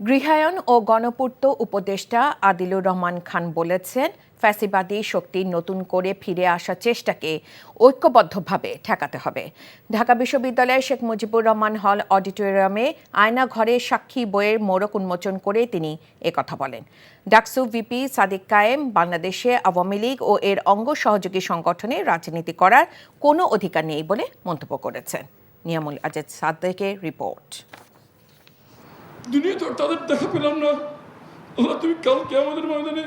গৃহায়ন ও গণপূর্ত উপদেষ্টা আদিলুর রহমান খান বলেছেন, ফ্যাসিবাদী শক্তির নতুন করে ফিরে আসার চেষ্টাকে ঐক্যবদ্ধভাবে ঠেকাতে হবে। ঢাকা বিশ্ববিদ্যালয়ের শেখ মুজিবুর রহমান হল অডিটোরিয়ামে আয়না ঘরে সাক্ষী বইয়ের মোড়ক উন্মোচন করে তিনি একথা বলেন। ডাকসু ভিপি সাদিক কায়েম, বাংলাদেশে আওয়ামী লীগ ও এর অঙ্গ সহযোগী সংগঠনে রাজনীতি করার কোনো অধিকার নেই বলে মন্তব্য করেছেন। নিয়ামুল আজাদ সাদ্দেকের রিপোর্ট। দুনিয়াতে আর তাদের দেখা পেলাম না। আল্লাহ তুমি কালকে আমাদের ময়দানে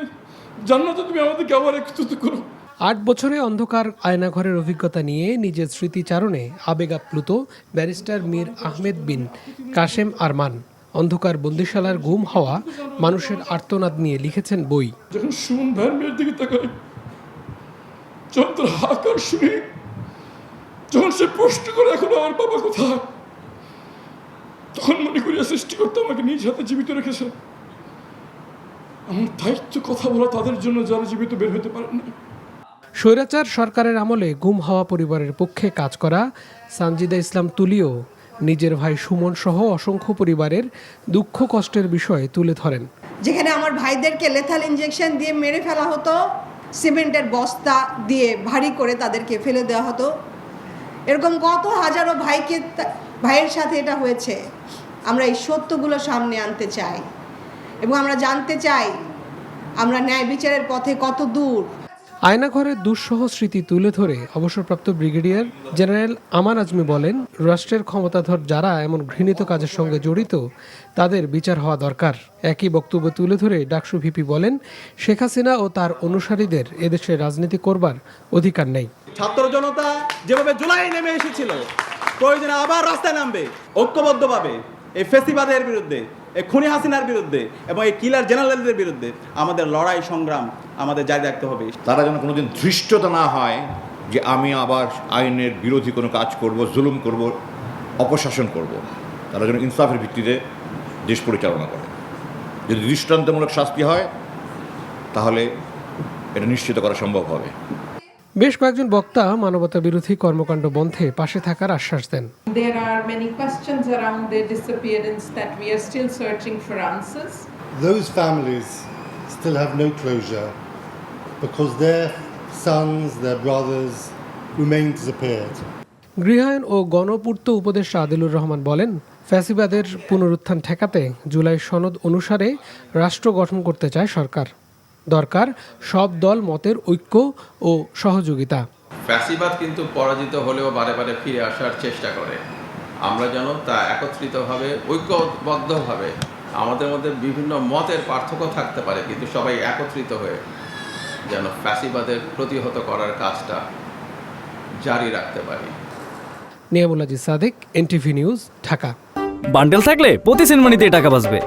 জান্নাতে তুমি আমাদেরকে আবার একত্রিত করো। আট বছরে অন্ধকার আয়নাঘরের অভিজ্ঞতা নিয়ে নিজের স্মৃতিচারণে আবেগ আপ্লুত ব্যারিস্টার মীর আহমেদ বিন কাশেম আরমান অন্ধকার বন্দিশালার গুম হওয়া মানুষের আর্তনাদ নিয়ে লিখেছেন বই। যখন সুমন ভাইয়ের মেয়ের দিকে তাকাই যখন হাকার শুনি যখন সে প্রশ্ন করে এখন আমার বাবা কোথায়? তখন মনে করি সৃষ্টিকর্তা আমাকে নিজ হাতে জীবিত রেখেছে। আমার দায়িত্ব কথা বলা তাদের জন্য যারা জীবিত বের হতে পারেন না স্বৈরাচার সরকারের আমলে গুম হওয়া পরিবারের পক্ষে কাজ করা সানজিদা ইসলাম তুলিও নিজের ভাই সুমন সহ অসংখ্য পরিবারের দুঃখ কষ্টের বিষয় তুলে ধরেন। যেখানে আমার ভাইদেরকে লেথাল ইঞ্জেকশন দিয়ে মেরে ফেলা হতো সিমেন্টের বস্তা দিয়ে ভারী করে তাদেরকে ফেলে দেওয়া হতো। এরকম কত হাজারো ভাইকে ভাইয়ের সাথে এটা হয়েছে। আমরা এই সত্যগুলো সামনে আনতে চাই। এবং আমরা জানতে চাই আমরা ন্যায় বিচারের পথে কত দূর। আয়নাঘরের দুঃসহ স্মৃতি তুলে ধরে অবসরপ্রাপ্ত ব্রিগেডিয়ার জেনারেল আমার আজমি বলেন রাষ্ট্রের ক্ষমতাধর যারা এমন ঘৃণিত কাজের সঙ্গে জড়িত তাদের বিচার হওয়া দরকার। একই বক্তব্য তুলে ধরে ডাকসু ভিপি বলেন শেখ হাসিনা ও তার অনুসারীদের এদেশে রাজনীতি করবার অধিকার নেই। ছাত্র জনতা যেভাবে জুলাই নেমে এসেছিল প্রয়োজনে আবার রাস্তায় নামবে, ঐক্যবদ্ধভাবে। এই ফেসিবাদের বিরুদ্ধে, এই খুনি হাসিনার বিরুদ্ধে এবং এই কিলার জেনারেলদের বিরুদ্ধে আমাদের লড়াই সংগ্রাম আমাদের জারি রাখতে হবে। তারা যেন কোনোদিন ধৃষ্টতা না হয় যে আমি আবার আইনের বিরোধী কোনো কাজ করব, জুলুম করব, অপশাসন করব। তারা যেন ইনসাফের ভিত্তিতে দেশ পরিচালনা করে। যদি দৃষ্টান্তমূলক শাস্তি হয়, তাহলে এটা নিশ্চিত করা সম্ভব হবে। বেশ কয়েকজন বক্তা মানবতা বিরোধী কর্মকাণ্ড বন্ধে পাশে থাকার আশ্বাস দেন। Those families still have no closure because their sons, their brothers remain গৃহায়ন ও গণপূর্ত উপদেষ্টা আদিলুর রহমান বলেন ফ্যাসিবাদের পুনরুত্থান ঠেকাতে জুলাই সনদ অনুসারে রাষ্ট্র গঠন করতে চায় সরকার। দরকার সব দল মতের ঐক্য ও সহযোগিতা। ফ্যাসিবাদ কিন্তু পরাজিত হলেও বারে বারে ফিরে আসার চেষ্টা করে। আমরা যেন তা একত্রিতভাবে ঐক্যবদ্ধভাবে আমাদের মধ্যে বিভিন্ন মতের পার্থক্য থাকতে পারে কিন্তু সবাই একত্রিত হয়ে যেন ফ্যাসিবাদের প্রতিহত করার কাজটা জারি রাখতে পারি। নিয়ামুল্লাজি Sadek NTV news Dhaka. Bundle থাকলে প্রতি সেনমানিতে টাকা বাঁচবে।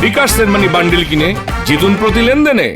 বিকাশ সেনমানি বান্ডিল কিনে জিতুন প্রতি লেনদেনে।